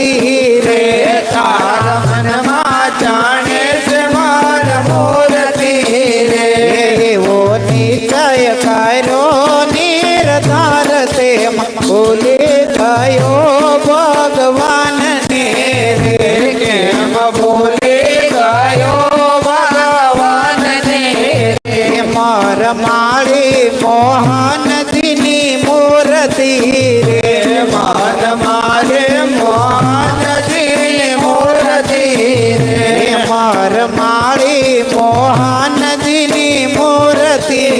મૂર્તિ જાણે છે મારા મૂર્તિ રે એવો નિશ્ચય કર્યો નિર્ધાર તે ભૂલ ti.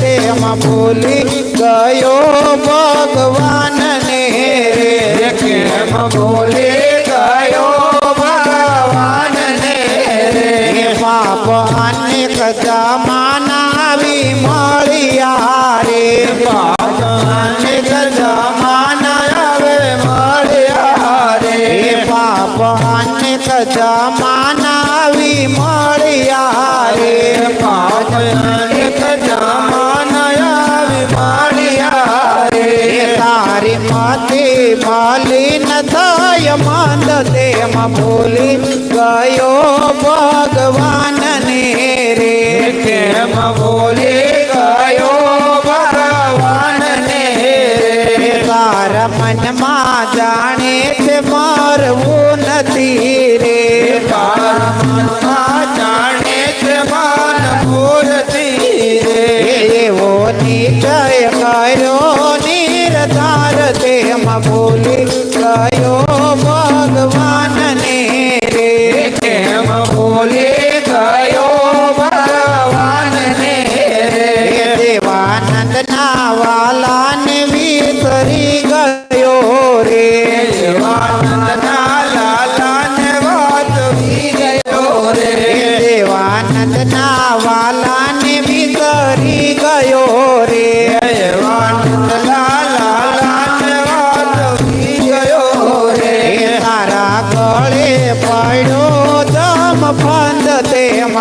તેમાં ભૂલી ગયો ભગવાન ને રે. કેમ ભૂલી ગયો ભગવાન ને રે. પાપ અને કદા માન પ્રેમ ભૂલી ગયો ભગવાન ને રે. પ્રેમ ભૂલી ગયો ભગવાન ને રે. તારા મનમાં જાણે છે મારવું નથી રે. તારા મનમાં જાણે છે મારવું નથી રે. એવો નિશ્ચય કર્યો નિરધાર તેમ ભૂલી ગયો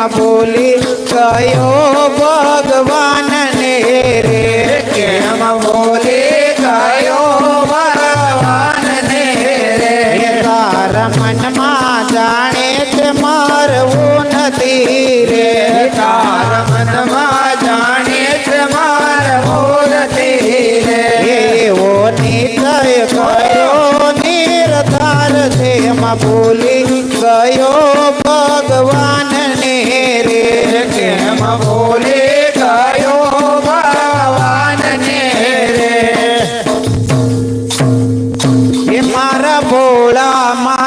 માં બોલી ગયો ભગવાન ને રે. કેમ બોલી ગયો ભગવાન ને રે. તારા મનમાં બોળામાં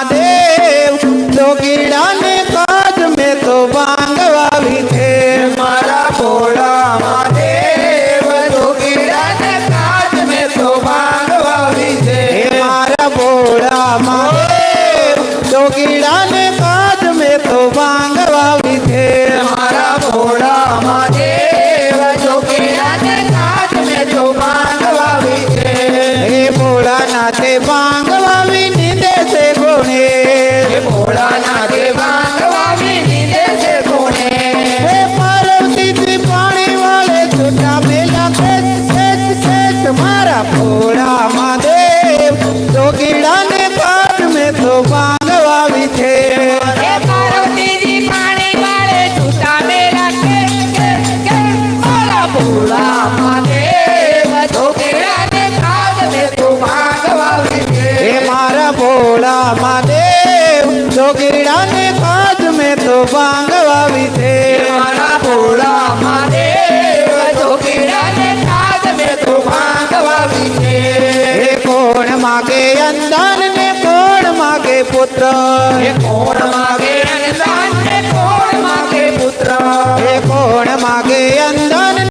আছে বাং जोगिड़ा में तो बांगवा भी थे। मारा भोला मारे जोगिड़ा ने में तो कौन मागे अंदर ने कौन मागे पुत्र। कौन मागे